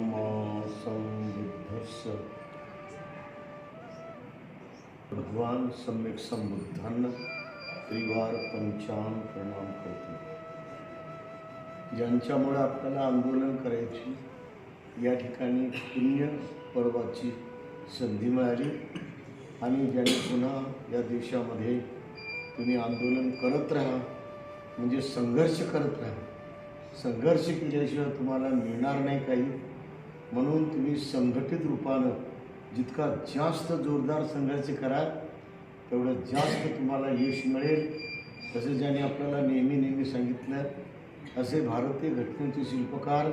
संबुद्धस्य भगवान सम्यक संबुद्धांना त्रिवार पंचान प्रणाम करतो ज्यांच्यामुळे आपल्याला आंदोलन करायची या ठिकाणी पुण्य पर्वाची संधी मिळाली आणि ज्यांनी पुन्हा या देशामध्ये तुम्ही आंदोलन करत राहा म्हणजे संघर्ष करत राहा. संघर्ष केल्याशिवाय तुम्हाला मिळणार नाही काही. म्हणून तुम्ही संघटित रूपानं जितका जास्त जोरदार संघर्ष कराल तेवढं जास्त तुम्हाला यश मिळेल. तसेच ज्याने आपल्याला नेहमी नेहमी सांगितलं असे भारतीय घटनेचे शिल्पकार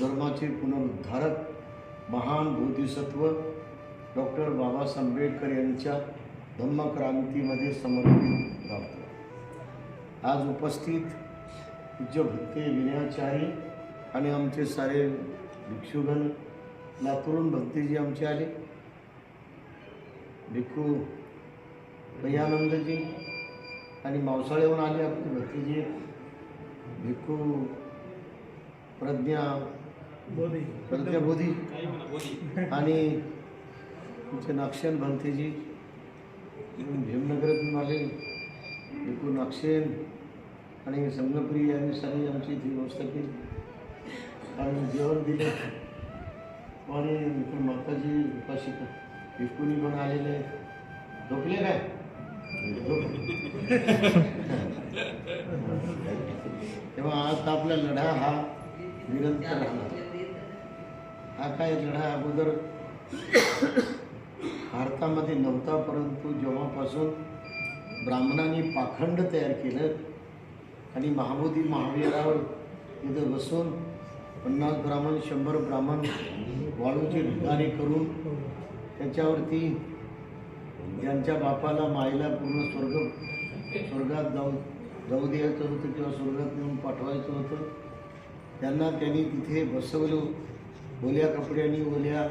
धर्माचे पुनरुद्धारक महान बोधिसत्व डॉक्टर बाबासाहेब आंबेडकर यांच्या धम्मक्रांतीमध्ये समर्पित राहतो आज उपस्थित पूज्य भक्ते विनयाचारी आणि आमचे सारे भिक्षुगण लातूरून भक्तीजी आमचे आले. भिक्खू भैयानंदजी आणि मावसाळेहून आले आपले भक्तीजी. भिक्खू प्रज्ञा प्रज्ञा बोधी. आणि तुमचे नाक्षेन भंतेजी. भीमनगरातून आले. भिक्खू नाक्षेन आणि संगप्रिय यांनी सारी आमची इथे व्यवस्था केली. आणि जेवण दिले आणि इकडे माताजी उपाशी भिक्खूनी पण आलेले झोपले काय? तेव्हा आज आपला लढा हा निरंतर राहणार. हा काय लढा अगोदर? भारतामध्ये नव्हता परंतु जेव्हापासून ब्राह्मणांनी पाखंड तयार केलं आणि महाबोधी महावीरावर तिथं बसून पन्नास ब्राह्मण शंभर ब्राह्मण वाळूचे ढिगाणे करून त्याच्यावरती ज्यांच्या बापाला माईला पूर्ण स्वर्ग स्वर्गात जाऊ जाऊ द्यायचं होतं किंवा स्वर्गात नेऊन पाठवायचं होतं त्यांना त्यांनी तिथे बसवलं. ओल्या कपड्यांनी ओल्या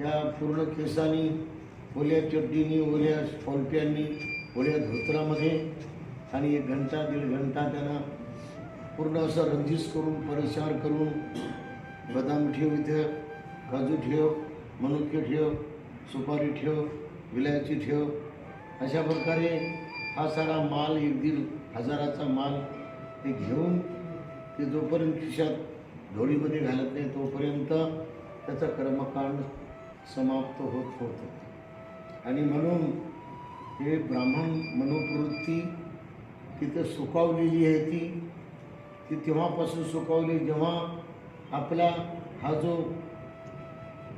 या पूर्ण केसांनी ओल्या चड्डीनी ओल्या फॉलप्यांनी ओल्या धोत्रामध्ये आणि एक घंटा दीड घंटा त्यांना पूर्ण असं रंजिश करून परिचार करून बदाम ठेव इथं काजू ठेव मनुके ठेव सुपारी ठेव विलायची ठेव. अशा प्रकारे हा सारा माल एक दीड हजाराचा माल ते घेऊन ते जोपर्यंत खिशात ढोळीमध्ये घालत नाही तोपर्यंत त्याचा कर्मकांड समाप्त होत होतं. आणि म्हणून हे ब्राह्मण मनोप्रवृत्ती तिथं सुकावलेली आहे ती. ती तेव्हापासून सुकावली जेव्हा आपला हा जो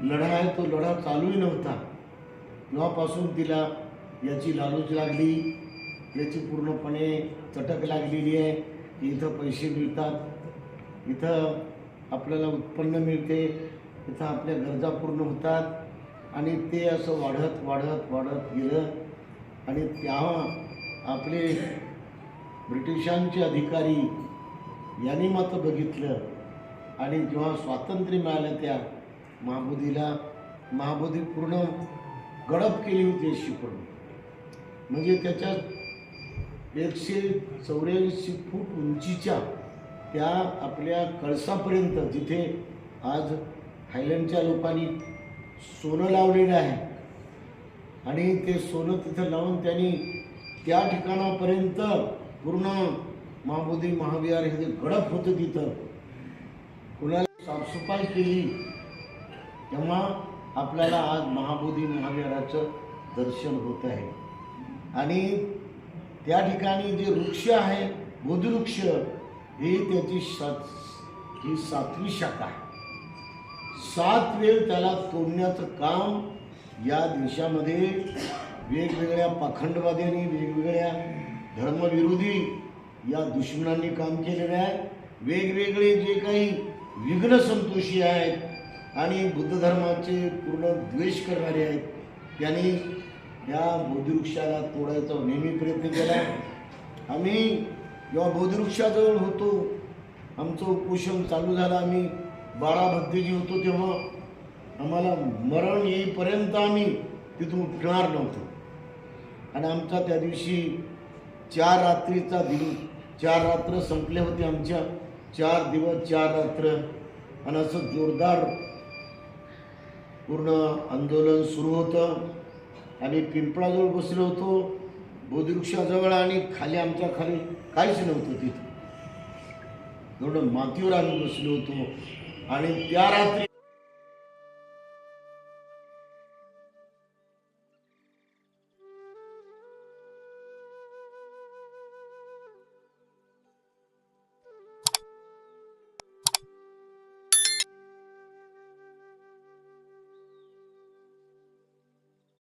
लढा आहे तो लढा चालूही नव्हता. तेव्हापासून तिला याची लालूच लागली याची पूर्णपणे चटक लागलेली आहे की इथं पैसे मिळतात इथं आपल्याला उत्पन्न मिळते इथं आपल्या गरजा पूर्ण होतात आणि ते असं वाढत वाढत वाढत गेलं. आणि तेव्हा आपले ब्रिटिशांचे अधिकारी यांनी मात्र बघितलं. आणि जेव्हा स्वातंत्र्य मिळालं त्या महाबोधीला महाबोधी पूर्ण गडप केली होती शिकून म्हणजे त्याच्यात एकशे चौऱ्याऐंशी फूट उंचीच्या त्या आपल्या कळसापर्यंत जिथे आज हायलंडच्या लोकांनी सोनं लावलेलं आहे आणि ते सोनं तिथं लावून त्यांनी त्या ठिकाणापर्यंत पूर्ण महाबोधी महाविहार हे जे गडप होतं तिथं कुणाला साफसफाई केली तेव्हा आपल्याला आज महाबोधी महाविहाराचं दर्शन होत आहे. आणि त्या ठिकाणी जे वृक्ष आहे बोधवृक्ष हे त्याची सात ही सातवी शाखा आहे. सात वेळ त्याला तोडण्याचं काम या देशामध्ये वेगवेगळ्या पाखंडवाद्यांनी वेगवेगळ्या धर्मविरोधी या दुश्मनांनी काम केलेलं आहे. वेगवेगळे जे काही विघ्न संतोषी आहेत आणि बुद्ध धर्माचे पूर्ण द्वेष करणारे आहेत त्यांनी या बोधिवृक्षाला तोडायचा नेहमी प्रयत्न केला. आम्ही जेव्हा बोधिवृक्षाजवळ होतो. आमचं उपोषण चालू झालं. आम्ही बारा भक्तीजी होतो तेव्हा आम्हाला मरण येईपर्यंत आम्ही तिथून उठणार नव्हतो. आणि आमचा त्या दिवशी चार रात्रीचा दिवस चार रात्र संपले होते आमच्या. चार दिवस चार रात्र. आणि असं जोरदार पूर्ण आंदोलन सुरू होतं. आणि पिंपळाजवळ बसलो होतो. बोधवृक्षाजवळ आणि खाली आमच्या खाली काहीच नव्हतं तिथं. एवढं मातीवर आम्ही बसलो होतो. आणि त्या रात्री